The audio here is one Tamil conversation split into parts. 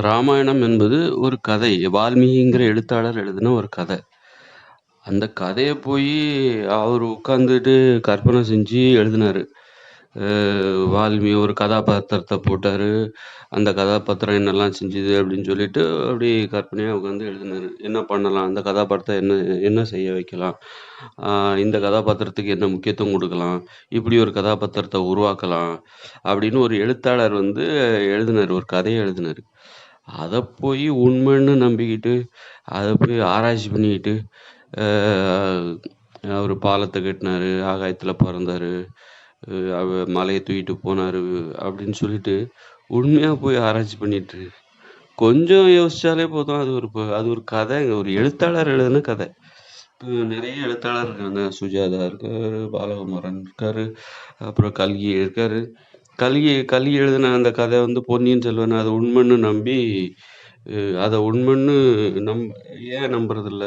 ராமாயணம் என்பது ஒரு கதை. வால்மீகிங்கிற எழுத்தாளர் எழுதின ஒரு கதை. அந்த கதைய போயி அவரு உட்காந்துட்டு கற்பனை செஞ்சு எழுதினாரு. அ வால்மீகி ஒரு கதாபாத்திரத்த போட்டாரு. அந்த கதாபாத்திரம் என்னெல்லாம் செஞ்சது அப்படின்னு சொல்லிட்டு, அப்படி கற்பனையா உட்காந்து எழுதினாரு. என்ன பண்ணலாம்? அந்த கதாபாத்திரத்த என்ன என்ன செய்ய வைக்கலாம்? அ இந்த கதாபாத்திரத்துக்கு என்ன முக்கியத்துவம் குடுக்கலாம்? இப்படி ஒரு கதாபாத்திரத்த உருவாக்கலாம். அப்படின்னு ஒரு எழுத்தாளர் வந்து எழுதினாரு. ஒரு கதைய எழுதினாரு. அதை போய் உண்மைன்னு நம்பிக்கிட்டு, அதை போய் ஆராய்ச்சி பண்ணிக்கிட்டு, அவர் பாலத்தை கட்டினாரு ஆகாயத்தில் ஆகாயத்துல அவர் மலையை அவ தூக்கிட்டு போனாரு அப்படின்னு சொல்லிட்டு, உண்மையாக போய் ஆராய்ச்சி பண்ணிட்டு, கொஞ்சம் யோசிச்சாலே போதும். அது ஒரு அது ஒரு கதை ஒரு எழுத்தாளர் எழுதுன கதை. இப்போ நிறைய எழுத்தாளர் இருக்காங்க. சுஜாதா இருக்கார் பாலகுமாரன் இருக்கார் அப்புறம் கல்கி இருக்கார் கல்கி கல்கி எழுதின அந்த கதை வந்து பொன்னியின் செல்வன் அதை உண்மைன்னு நம்பி, அதை உண்மைன்னு நம் ஏன் நம்புறதில்ல?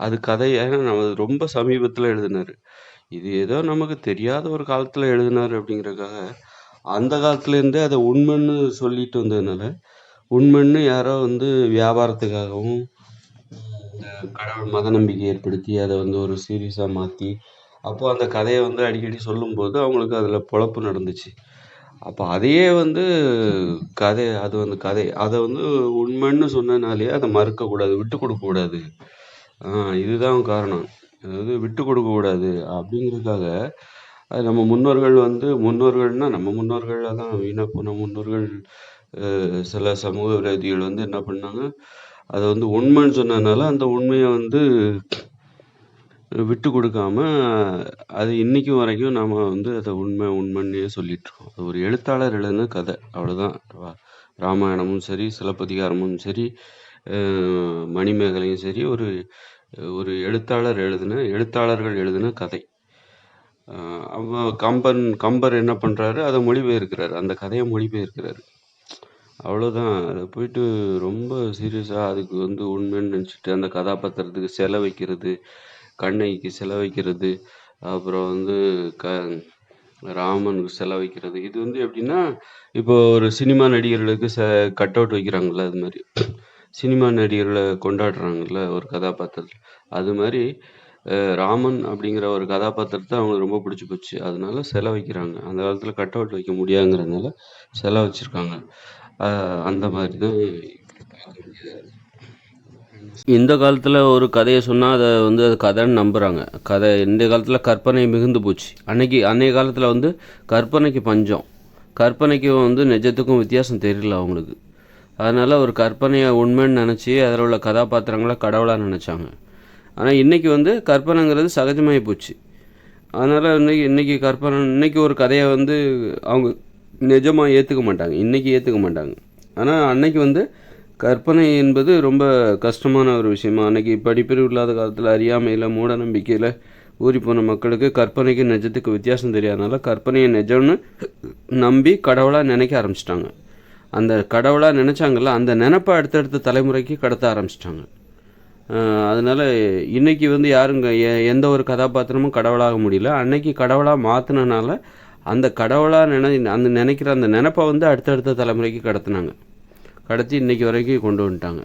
அது கதை ஏன்னா ரொம்ப சமீபத்தில் எழுதினாரு. இது ஏதோ நமக்கு தெரியாத ஒரு காலத்தில் எழுதினாரு அப்படிங்கிறதுக்காக, அந்த காலத்துலேருந்தே அதை உண்மைன்னு சொல்லிட்டு வந்ததுனால, உண்மைன்னு யாரோ வந்து வியாபாரத்துக்காகவும், இந்த கடவுள் மத நம்பிக்கை ஏற்படுத்தி, அதை வந்து ஒரு சீரியஸாக மாற்றி அப்போது அந்த கதையை வந்து அடிக்கடி சொல்லும்போது, அவங்களுக்கு அதில் பொழப்பு நடந்துச்சு. அப்போ அதையே வந்து கதை அது வந்து கதை. அதை வந்து உண்மைன்னு சொன்னனாலேயே அதை மறுக்கக்கூடாது. விட்டு கொடுக்கக்கூடாது இதுதான் காரணம். அதாவது விட்டு கொடுக்கக்கூடாது அப்படிங்கிறதுக்காக, அது நம்ம முன்னோர்கள் வந்து முன்னோர்கள்னா நம்ம முன்னோர்கள் தான் வீணாக போன முன்னோர்கள் சில சமூக விரோதிகள் வந்து என்ன பண்ணாங்க, அதை வந்து உண்மைன்னு சொன்னதுனால, அந்த உண்மையை வந்து விட்டு கொடுக்காம அது இன்னைக்கு வரைக்கும் நாம வந்து அத உண்மை உண்மைன்னே சொல்லிட்டுருக்கோம். அது ஒரு எழுத்தாளர் எழுதின கதை. அவ்வளோதான். ரா ராமாயணமும் சரி, சிலப்பதிகாரமும் சரி, அ மணிமேகலையும் சரி, ஒரு ஒரு எழுத்தாளர் எழுதின எழுத்தாளர்கள் எழுதின கதை. அ அவ கம்பன் கம்பர் என்ன பண்றாரு, அத மொழிபெயர்க்கிறாரு. அந்த கதைய மொழிபெயர்க்கிறாரு. அவ்வளோதான். அத போயிட்டு ரொம்ப சீரியஸா அதுக்கு வந்து உண்மைன்னு நெனச்சுட்டு, அந்த கதாபாத்திரத்துக்கு செல வைக்கிறது, கண்ணகிக்கு செல வைக்கிறது, அப்புறம் வந்து க ராமனுக்கு செல வைக்கிறது. இது வந்து எப்படின்னா, இப்போ ஒரு சினிமா நடிகர்களுக்கு ச கட் அவுட் வைக்கிறாங்கள்ல அது மாதிரி சினிமா நடிகர்களை கொண்டாடுறாங்கல்ல ஒரு கதாபாத்திரத்தில் அது மாதிரி ராமன் அப்படிங்கிற ஒரு கதாபாத்திரத்தை அவங்களுக்கு ரொம்ப பிடிச்சி போச்சு. அதனால செல வைக்கிறாங்க. அந்த காலத்தில் கட் அவுட் வைக்க முடியாங்கிறதுனால செலவச்சிருக்காங்க அந்த மாதிரி தான் பார்க்க இந்த காலத்தில் ஒரு கதையை சொன்னால் அதை வந்து அது கதைன்னு நம்புகிறாங்க கதை இந்த காலத்தில் கற்பனை மிகுந்து போச்சு. அன்னைக்கு அன்னைய காலத்தில் வந்து கற்பனைக்கு பஞ்சம். கற்பனைக்கும் வந்து நிஜத்துக்கும் வித்தியாசம் தெரியல அவங்களுக்கு. அதனால் ஒரு கற்பனையை உண்மைன்னு நினச்சி அதில் உள்ள கதாபாத்திரங்களை கடவுளாக நினச்சாங்க ஆனால் இன்னைக்கு வந்து கற்பனைங்கிறது சகஜமாகி போச்சு. அதனால் இன்னைக்கு இன்றைக்கி கற்பனை இன்னைக்கு ஒரு கதையை வந்து அவங்க நிஜமாக ஏற்றுக்க மாட்டாங்க. இன்னைக்கு ஏற்றுக்க மாட்டாங்க. ஆனால் அன்னைக்கு வந்து கற்பனை என்பது ரொம்ப கஷ்டமான ஒரு விஷயமா அன்னைக்கு படிப்பறிவு இல்லாத காலத்தில் அறியாமையில் மூட ஊறி போன மக்களுக்கு கற்பனைக்கு நிஜத்துக்கு வித்தியாசம் தெரியாதனால, கற்பனையை நிஜம்னு நம்பி கடவுளாக நினைக்க ஆரம்பிச்சிட்டாங்க அந்த கடவுளாக நினச்சாங்கல்ல அந்த நினப்பை அடுத்தடுத்த தலைமுறைக்கு கடத்த ஆரம்பிச்சிட்டாங்க அதனால் இன்றைக்கி வந்து யாரும் எ எந்த ஒரு கதாபாத்திரமும் கடவுளாக முடியல. அன்னைக்கு கடவுளாக மாற்றினனால அந்த கடவுளாக நினை அந்த நினைக்கிற அந்த நினப்பை வந்து அடுத்தடுத்த தலைமுறைக்கு கடத்துனாங்க. கடத்தி இன்றைக்கி வரைக்கும் கொண்டு வந்துட்டாங்க.